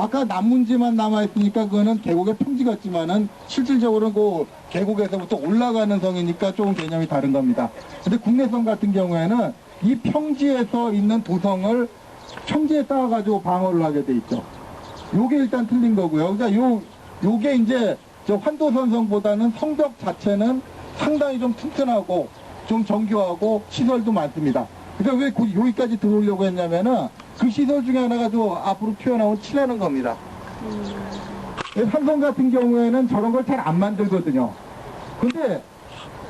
아까 남문지만 남아있으니까 그거는 계곡의 평지 같지만은 실질적으로는 그 계곡에서부터 올라가는 성이니까 조금 개념이 다른 겁니다. 근데 국내성 같은 경우에는 이 평지에서 있는 도성을 평지에 쌓아가지고 방어를 하게 돼 있죠. 요게 일단 틀린 거고요. 그러니까 요, 요게 이제 저 환도선성보다는 성벽 자체는 상당히 좀 튼튼하고 좀 정교하고 시설도 많습니다. 그러니까 왜 여기까지 들어오려고 했냐면은 그 시설 중에 하나가 저 앞으로 튀어나온 칠하는 겁니다. 삼성 같은 경우에는 저런 걸 잘 안 만들거든요. 근데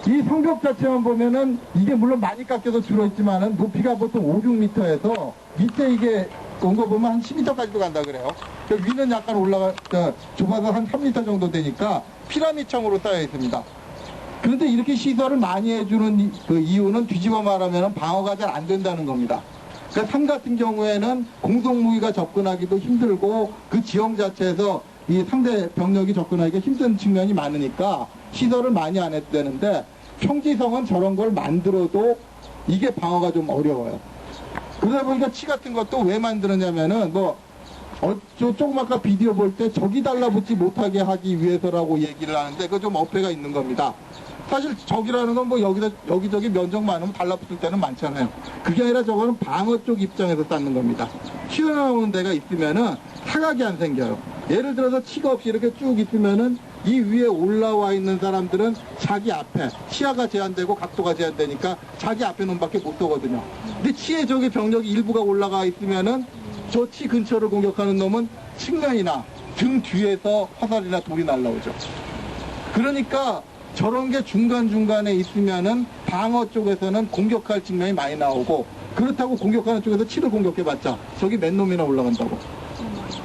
이 성벽 자체만 보면은 이게 물론 많이 깎여서 줄어있지만은 높이가 보통 5, 6m에서 밑에 이게 온 거 보면 한 10m까지도 간다 그래요. 그 위는 약간 올라가, 저, 좁아서 한 3m 정도 되니까 피라미처으로 쌓여 있습니다. 그런데 이렇게 시설을 많이 해주는 이- 그 이유는 뒤집어 말하면 방어가 잘 안 된다는 겁니다. 그러니까 삼 같은 경우에는 공동무기가 접근하기도 힘들고 그 지형 자체에서 이 상대 병력이 접근하기가 힘든 측면이 많으니까 시설을 많이 안 해도 되는데 평지성은 저런 걸 만들어도 이게 방어가 좀 어려워요. 그러다 보니까 치 같은 것도 왜 만드느냐면은 뭐 어, 저 조금 아까 비디오 볼 때 적이 달라붙지 못하게 하기 위해서라고 얘기를 하는데 그거 좀 어폐가 있는 겁니다. 사실 적이라는 건 뭐 여기다, 여기저기 면적 많으면 달라붙을 때는 많잖아요. 그게 아니라 저거는 방어 쪽 입장에서 쌓는 겁니다. 튀어나오는 데가 있으면은 사각이 안 생겨요. 예를 들어서 치가 없이 이렇게 쭉 있으면은 이 위에 올라와 있는 사람들은 자기 앞에 시야가 제한되고 각도가 제한되니까 자기 앞에 놈밖에 못 쏘거든요. 근데 치에 저기 병력이 일부가 올라가 있으면은 저 치 근처를 공격하는 놈은 측면이나 등 뒤에서 화살이나 돌이 날라오죠. 그러니까 저런 게 중간중간에 있으면은 방어 쪽에서는 공격할 측면이 많이 나오고 그렇다고 공격하는 쪽에서 치를 공격해봤자 저기 맨 놈이나 올라간다고.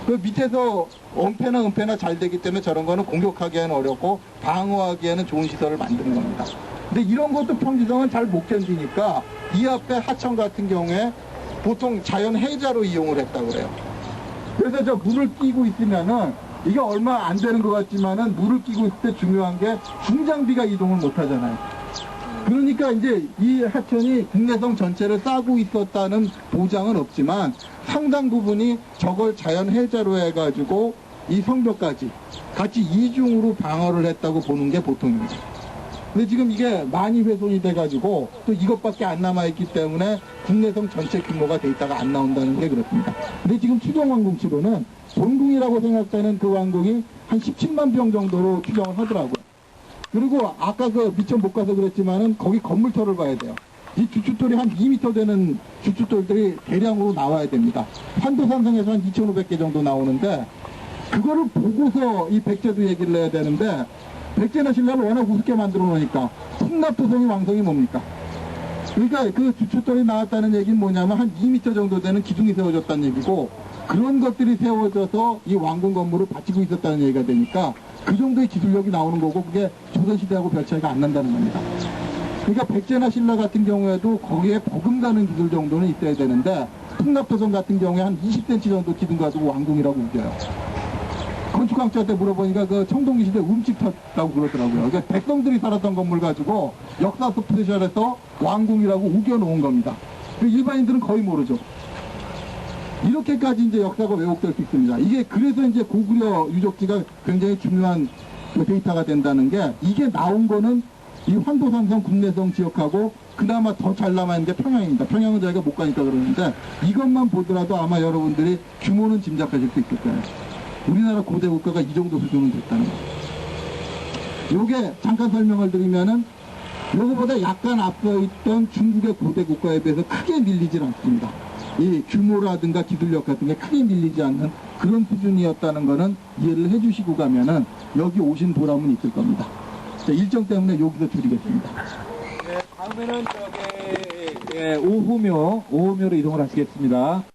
그 밑에서 엄폐나 은폐나 잘 되기 때문에 저런 거는 공격하기에는 어렵고 방어하기에는 좋은 시설을 만드는 겁니다. 근데 이런 것도 평지성은 잘 못 견디니까 이 앞에 하천 같은 경우에 보통 자연 해자로 이용을 했다고 그래요. 그래서 저 물을 끼고 있으면은 이게 얼마 안 되는 것 같지만은 물을 끼고 있을 때 중요한 게 중장비가 이동을 못 하잖아요. 그러니까 이제 이 하천이 국내성 전체를 싸고 있었다는 보장은 없지만 상당 부분이 저걸 자연 해자로 해가지고 이 성벽까지 같이 이중으로 방어를 했다고 보는 게 보통입니다. 근데 지금 이게 많이 훼손이 돼가지고 또 이것밖에 안 남아있기 때문에 국내성 전체 규모가 데이터가 안 나온다는 게 그렇습니다. 근데 지금 추정 완공치로는 본궁이라고 생각되는 그 완공이 한 17만 평 정도로 추정을 하더라고요. 그리고 아까 그 미천 못 가서 그랬지만은 거기 건물터를 봐야 돼요. 이 주춧돌이 한 2m 되는 주춧돌들이 대량으로 나와야 됩니다. 환도산성에서 한 2,500개 정도 나오는데 그거를 보고서 이 백제도 얘기를 해야 되는데 백제나 신라를 워낙 우습게 만들어 놓으니까 풍납도성이 왕성이 뭡니까? 그러니까 그 주춧돌이 나왔다는 얘기는 뭐냐면 한 2m 정도 되는 기둥이 세워졌다는 얘기고 그런 것들이 세워져서 이 왕궁 건물을 바치고 있었다는 얘기가 되니까 그 정도의 기술력이 나오는 거고 그게 조선시대하고 별 차이가 안 난다는 겁니다. 그러니까 백제나 신라 같은 경우에도 거기에 버금가는 기술 정도는 있어야 되는데 풍납도성 같은 경우에 한 20cm 정도 기둥 가지고 왕궁이라고 우겨요. 건축학자한테 물어보니까 그 청동기 시대 움집 탔다고 그러더라고요. 그러니까 백성들이 살았던 건물 가지고 역사 스페셜에서 왕궁이라고 우겨놓은 겁니다. 그 일반인들은 거의 모르죠. 이렇게까지 이제 역사가 왜곡될 수 있습니다. 이게 그래서 이제 고구려 유적지가 굉장히 중요한 그 데이터가 된다는 게 이게 나온 거는 이 환도산성 국내성 지역하고 그나마 더 잘 남아있는 게 평양입니다. 평양은 저희가 못 가니까 그러는데 이것만 보더라도 아마 여러분들이 규모는 짐작하실 수 있을 거예요. 우리나라 고대 국가가 이 정도 수준은 됐다는 거예요. 요게 잠깐 설명을 드리면은 요거보다 약간 앞서 있던 중국의 고대 국가에 비해서 크게 밀리질 않습니다. 이 규모라든가 기술력 같은 게 크게 밀리지 않는 그런 수준이었다는 거는 이해를 해주시고 가면은 여기 오신 보람은 있을 겁니다. 자, 일정 때문에 여기서 줄이겠습니다. 네, 다음에는 저기 예, 오후묘, 오후묘로 이동을 하시겠습니다.